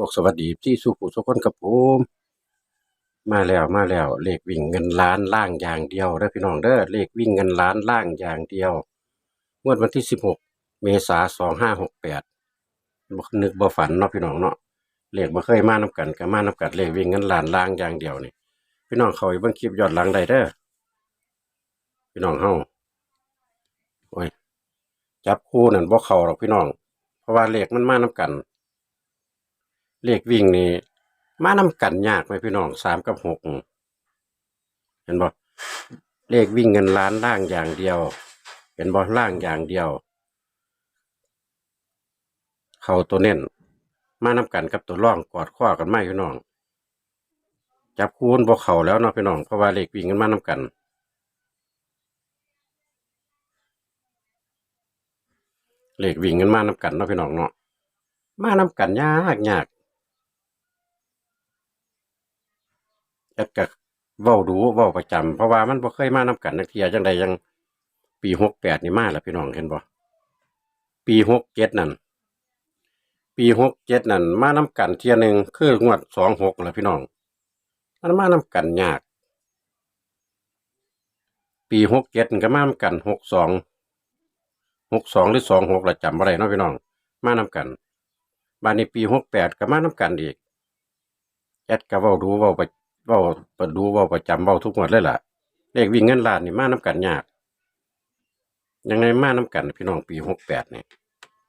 พวกสวัสดีที่สุขุสุขคนกับผมมาแล้วมาแล้วเลขวิ่งเงินล้านล่างอย่างเดียวเด้อพี่น้องเด้อเลขวิ่งเงินล้านล่างอย่างเดียวงวดวันที่สิบหกเมษาสองห้าหกแปดบนึกบ่ฝันเนาะพี่น้องเนาะเลขบ่เคยมานํกันก็มานํกันเลขวิ่งเงินล้านล่างอย่างเดียวนี่พี่น้องเขาไปเบิ่งคลิปยอนหลังได้เด้อพี่น้องเฮาโอ้ยจับคู่นั่นบ่เข้าหรอกพี่น้อง เพราะว่าเลขมันมานํกัน เลขวิ่งนี่มานำกันยากไหมพี่น้องสามกับหกเห็นบ่เลขวิ่งเงินล้านล่างอย่างเดียว เห็นบ่ล่างอย่างเดียว เข้าตัวเน้นมานำกันกับตัวร่องกอดข้อกันไหมพี่น้อง จับคูณบ่เข้าแล้วเนาะพี่น้องเพราะว่าเลขวิ่งกันมานำกันเลขวิ่งกันมานำกันเนาะพี่น้องเนาะมานำกันยากยาก แอดก็เว้าดูเว้าประจำเพราะว่ามันบ่เคยมานำกันนักเที่ยจังใดยังปีหกแปดนี่มาแล้วพี่น้องเห็นบ่ปีหกเจ็ดนั่นปีหกเจ็ดนั่นมานำกันเที่ยหนึ่งคืองวดสองหกแล้วพี่น้อง มันมานำกันยาก ปีหกเจ็ดก็มานำกันหกสองหกสองหรือสองหกละจำบ่ได้เนาะพี่น้อง มานำกันบานนี้ปีหกแปดก็มานำกันอีกแอดก็เว้าดูเว้าไป เว้าไปดูเว้าประจำเว้าทุกงวดเลยล่ะ เลขวิ่งเงินล้านนี่มานำกันยาก ยังไงมานำกัน พี่น้องปีหกแปดนี่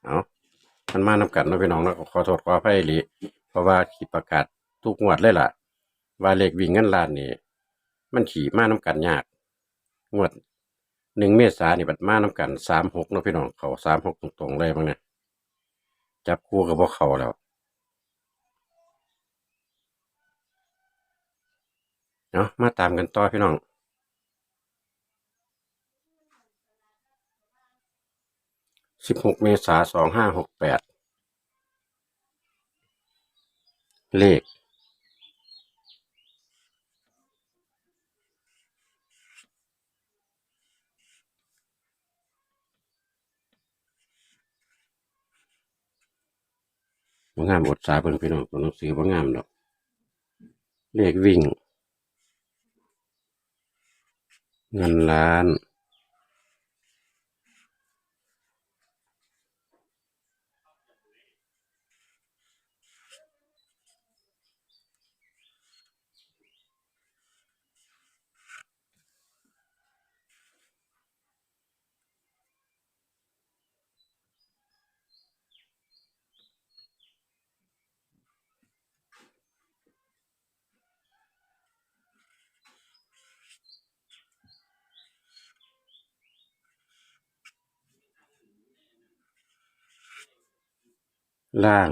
เอามันมานำกันเนาะพี่น้องแล้วก็ขอโทษขออภัยอีหลีเพราะว่าขีประกาศทุกงวดเลยล่ะ ว่าเลขวิ่งเงินล้านนี่มันขี่มานำกันยาก งวดหนึ่งเมษานี่บัดมานำกันสามหกเนาะพี่น้องเขาสามหกตรงๆเลยบ้งเนี่ยจับคู่กับพวกเขาแล้ว เนาะมาตามกันต่อพี่น้องสิบหกเมษาสองห้าหกแปดเลขบ่งามบทสาเพิ่นพี่น้องตัวหนังสือบ่างามดอก เลขวิ่ง เงินล้าน ล่าง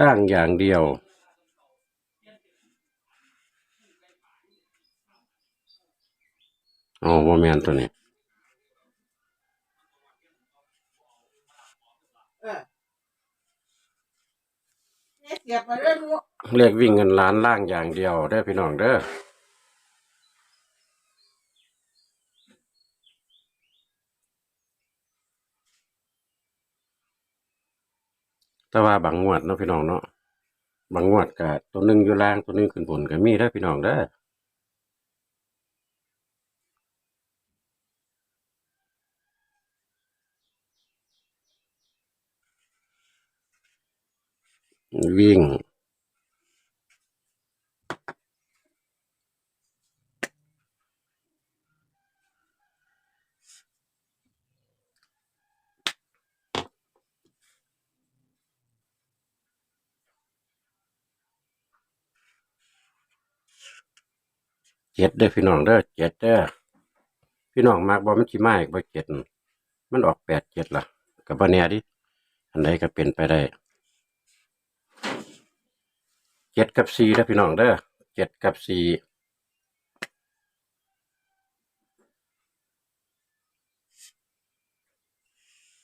ล่างอย่างเดียว อ๋อบ่แม่นตัวนี้เออเนี่ยเสียบมาเรื่องนู้นเลขวิ่งเงินล้านล่างอย่างเดียวเด้อพี่น้องเด้อ แต่ว่าบางงวดเนาะพี่น้องเนาะบางงวดกะตัวหนึงอยู่ล่างตัวหนึงขึ้นบนก็มีได้พี่น้องได้วิ่ง เจ็ดเด้อพี่น้องเด้อเจ็ดเด้อพี่น้องมากบ่มันสิมาอีกบ่เจ็ดมันออกแปดเจ็ดล่ะก็บ่แน่ดิอันใดก็เป็นไปได้เจ็ดกับสี่เด้พี่น้องเด้อเจ็ดกับสี่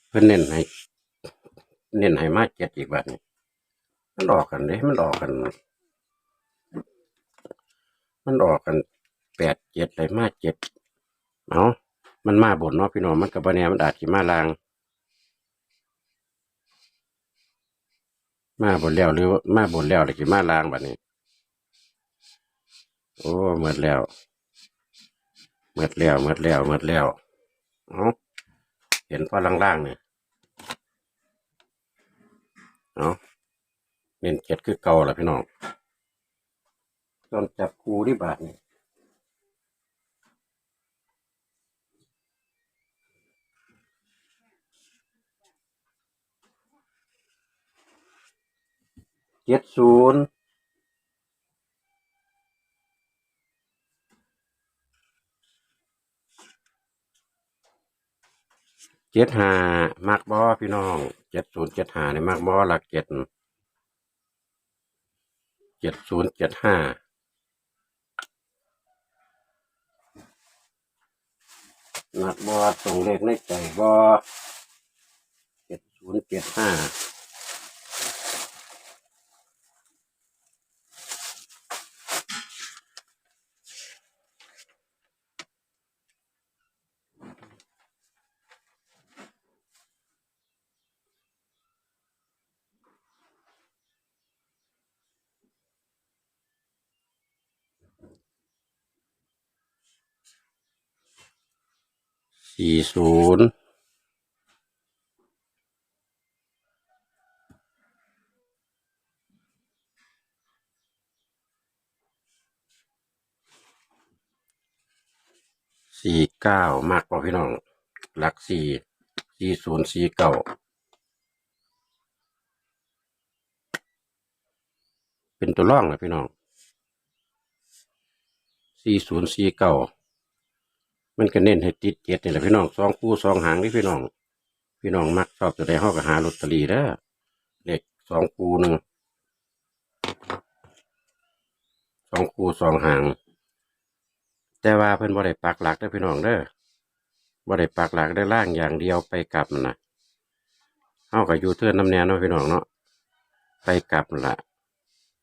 เพิ่นเน้นให้เน้นให้มาเจ็ดอีกบันี้มันออกกันเด้มันออกกัน มันออกกัน แปดเจ็ดเลยมาเจ็ดเอามันมาบนเนาะพี่น้องมันกับบแนมันอาจสิมาลาง มาบนแล้วหรือว่ามาบนแล้วหรือสิมาลางแบัดนี้ โอ้หมดแล้วหมดแล้วหมดแล้วหมดแล้วเอาเห็นพอล่างๆเนี่ยเอาเน้นเจ็ดคือเก่าล่ะพี่น้องตอนจับคูที่บาทนี่ย เจ็ดศูนย์เจ็ดห้ามักบอพี่น้องเจ็ดศูนย์เจ็ดห้าเนี่ยมักบอหลักเจ็ดเจ็ดศูนย์เจ็ดห้าหนักบอตรงเลขในใจบอเจ็ดศูนย์เจ็ดห้า สี่ศูนย์สี่เก้ามากกว่าพี่น้อง หลักสี่สี่ศูนย์สี่เก้าเป็นตัวร่องนะพี่น้องสี่ศูนย์สี่เก้า มันก็เน้นให้ติดเจ็ดนี่แหละพี่น้องสองคู่สองหางนี่พี่น้อง พี่น้องมักชอบจะได้ห้อกับหาลอตเตอรี่เด้อเลขสองคู่หนึ่งสองคู่สองหาง แต่ว่าเพิ่นบ่ได้ปักหลักเด้อพี่น้องเด้อบ่ได้ปักหลักได้ล่างอย่างเดียวไปกลับนะเฮากับยูเทิร์นน้ำแนวเนาะพี่น้องเนาะไปกลับละ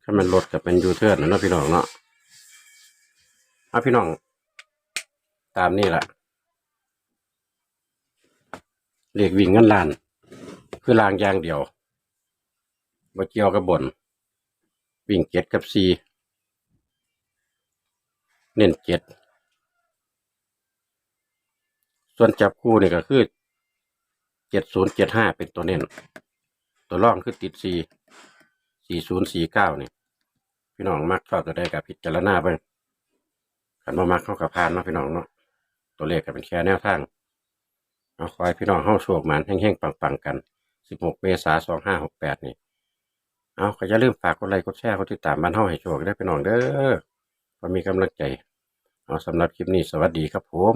ถ้ามันรถกับเป็นยูเทิร์นนะเนาะพี่น้องเนาะเอาพี่น้อง ตามนี่แหละเรียกวิ่งเงินล้าน คือลางยางเดียวบ่เกี่ยวกับบน วิ่งเจ็ดกับสีเน้นเจ็ด ส่วนจับคู่นี่ก็คือเจ็ดศูนย์เจ็ดห้าเป็นตัวเน้น ตัวร่องคือติดสี่สี่ศูนย์สี่เก้านี่พี่น้องมักชอบจะได้กับพิจารณาไปขันมามักเข้ากับพานเนาะพี่น้องเนาะ ตัวเลขก็เป็นแค่แนวทางเอาคอยพี่น้องเข้าโชคหมานแห้งๆปังๆกันสิบหกเมษาสองห้าหกแปดนี่ เอาก็อย่าลืมฝากกดไลค์กดแชร์กดติดตามบ้านเฮาให้โชคได้พี่น้องเด้อพอมีกำลังใจ เอาสำหรับคลิปนี้สวัสดีครับผม